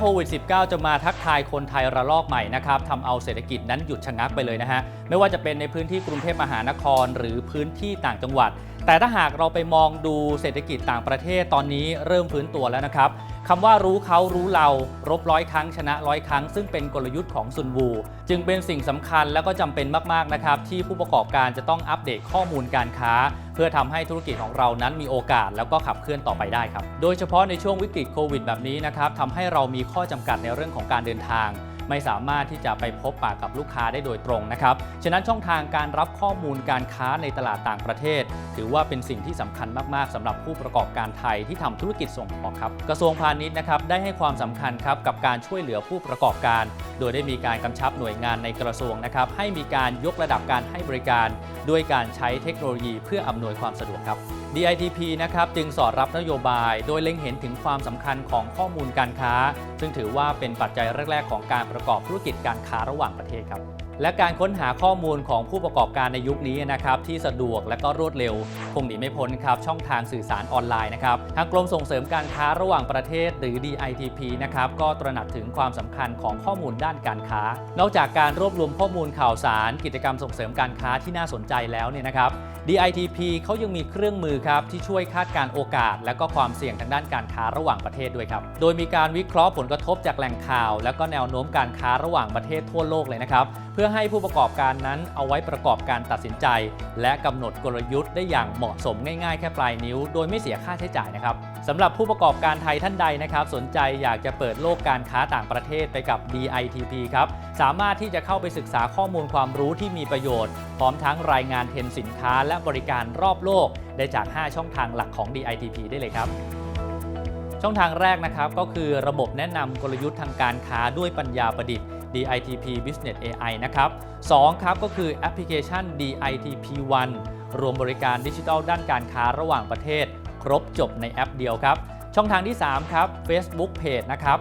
โควิด -19 จะมาทักทายคนไทยระลอกใหม่นะครับทำเอาเศรษฐกิจนั้นหยุดชะงักไปเลยนะฮะ ไม่ว่าจะเป็นในพื้นที่กรุงเทพมหานครหรือพื้นที่ต่างจังหวัด แต่ถ้าหากเราไปมองดูเศรษฐกิจต่างประเทศตอนนี้เริ่มฟื้นตัวแล้วนะครับ คำว่ารู้เขารู้เรา รบร้อยครั้งชนะร้อยครั้ง ซึ่งเป็นกลยุทธ์ของซุนวู จึงเป็นสิ่งสำคัญและก็จำเป็นมากๆนะครับ ที่ผู้ประกอบการจะต้องอัปเดตข้อมูลการค้า เพื่อทำให้ธุรกิจของเรานั้นมีโอกาส แล้วก็ขับเคลื่อนต่อไปได้ครับ โดยเฉพาะในช่วงวิกฤตโควิดแบบนี้นะครับทำให้เรามีข้อจำกัดในเรื่องของการเดินทาง ไม่สามารถที่จะไปพบปะกับลูกค้าได้โดยตรงนะครับ ฉะนั้นช่องทางการรับข้อมูลการค้าในตลาดต่างประเทศ ถือว่าเป็นสิ่งที่สำคัญมากๆสำหรับผู้ประกอบการไทยที่ทำธุรกิจส่งออกครับ กระทรวงพาณิชย์นะครับได้ให้ความสำคัญครับกับการช่วยเหลือผู้ประกอบการ โดยได้มีการกำชับหน่วยงานในกระทรวงนะครับให้มีการยกระดับการให้บริการ ด้วยการใช้เทคโนโลยีเพื่ออำนวยความสะดวกครับ DITP นะครับจึงสอดรับนโยบาย โดยเล็งเห็นถึงความสำคัญของข้อมูลการค้า ซึ่งถือว่าเป็นปัจจัยแรก ๆ ของการประกอบธุรกิจการค้าระหว่างประเทศครับ และการค้นหาข้อมูลของผู้ประกอบการในยุคนี้นะครับที่สะดวกและก็รวดเร็ว คงหนีไม่พ้นครับช่องทางสื่อสารออนไลน์นะครับทางกรมส่งเสริมการค้าระหว่างประเทศหรือ DITP นะครับก็ตระหนักถึงความสำคัญของข้อมูลด้านการค้า นอกจากการรวบรวมข้อมูลข่าวสาร กิจกรรมส่งเสริมการค้าที่น่าสนใจแล้วเนี่ยนะครับ DITP เขายังมีเครื่องมือครับที่ช่วยคาดการณ์โอกาส และก็ความเสี่ยงทางด้านการค้าระหว่างประเทศด้วยครับ โดยมีการวิเคราะห์ผลกระทบจากแหล่งข่าว และก็แนวโน้มการค้าระหว่างประเทศทั่วโลกเลยนะครับเพื่อื่อให้ผู้ประกอบการนั้นเอาไว้ประกอบการตัดสินใจ และกำหนดกลยุทธ์ได้อย่างเหมาะสมง่ายๆ แค่ปลายนิ้ว โดยไม่เสียค่าใช้จ่ายนะครับสำหรับผู้ประกอบการไทยท่านใดนะครับ สนใจอยากจะเปิดโลกการค้าต่างประเทศไปกับ DITP ครับ สามารถที่จะเข้าไปศึกษาข้อมูลความรู้ที่มีประโยชน์ พร้อมทั้งรายงานเทรนด์สินค้าและบริการรอบโลก ได้จาก 5 ช่องทางหลักของ DITP ได้เลยครับช่องทางแรกนะครับก็คือระบบแนะนำกลยุทธ์ทางการค้าด้วยปัญญาประดิษฐ์ DITP Business AI นะครับ2ครับก็คือแอปพลิเคชัน DITP One รวมบริการดิจิทัลด้านการค้าระหว่างประเทศ ครบจบในแอปเดียวครับ ช่องทางที่ 3 ครับ Facebook Page นะครับ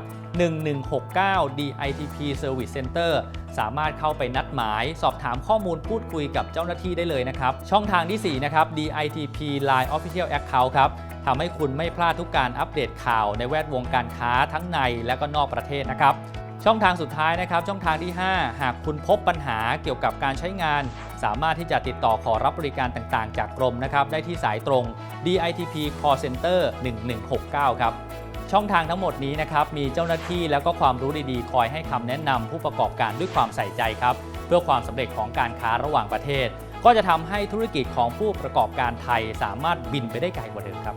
1169 DITP Service Center สามารถเข้าไปนัดหมาย สอบถามข้อมูลพูดคุยกับเจ้าหน้าที่ได้เลยนะครับ ช่องทางที่ 4 นะครับ DITP Line Official Account ครับทำให้คุณไม่พลาดทุกการอัปเดตข่าวในแวดวงการค้าทั้งในและก็นอกประเทศนะครับ ช่องทางสุดท้ายนะครับ ช่องทางที่ 5 หากคุณพบปัญหาเกี่ยวกับการใช้งาน สามารถที่จะติดต่อขอรับบริการต่างๆ จากกรมนะครับได้ที่สายตรง DITP Call Center 1169 ครับช่องทางทั้งหมดนี้นะครับมีเจ้าหน้าที่แล้วก็ความรู้ดีๆ คอยให้คำแนะนำผู้ประกอบการด้วยความใส่ใจครับ เพื่อความสำเร็จของการค้าระหว่างประเทศ ก็จะทำให้ธุรกิจของผู้ประกอบการไทยสามารถบินไปได้ไกลกว่าเดิมครับ